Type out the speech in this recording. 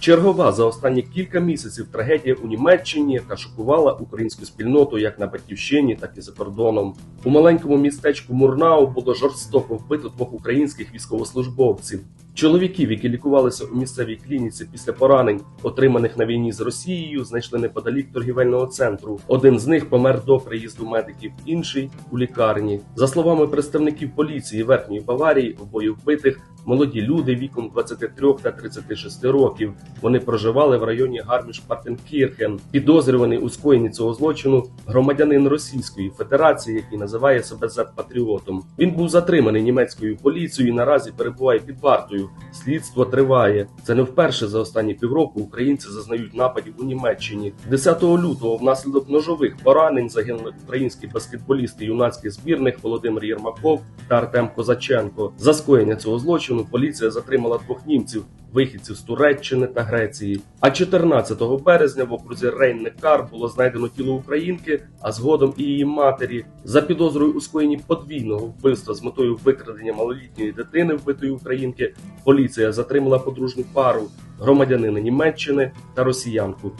Чергова за останні кілька місяців трагедія у Німеччині, яка шокувала українську спільноту як на батьківщині, так і за кордоном. У маленькому містечку Мурнау було жорстоко вбито двох українських військовослужбовців. Чоловіків, які лікувалися у місцевій клініці після поранень, отриманих на війні з Росією, знайшли неподалік торгівельного центру. Один з них помер до приїзду медиків, інший у лікарні. За словами представників поліції Верхньої Баварії, обоє вбитих молоді люди віком 23 та 36 років. Вони проживали в районі Гарміш-Партенкірхен. Підозрюваний у скоєнні цього злочину громадянин Російської Федерації, який називає себе зет-патріотом. Він був затриманий німецькою поліцією і наразі перебуває під вартою. Слідство триває. Це не вперше за останні півроку українці зазнають нападів у Німеччині. 10 лютого внаслідок ножових поранень загинули українські баскетболісти юнацьких збірних Володимир Єрмаков та Артем Козаченко. За скоєння цього злочину поліція затримала двох німців, вихідців з Туреччини та Греції. А 14 березня в окрузі Рейн-Некар було знайдено тіло українки, а згодом і її матері за підозрою у скоєнні подвійного вбивства з метою викрадення малолітньої дитини вбитої українки. Поліція затримала подружню пару громадянина Німеччини та росіянку.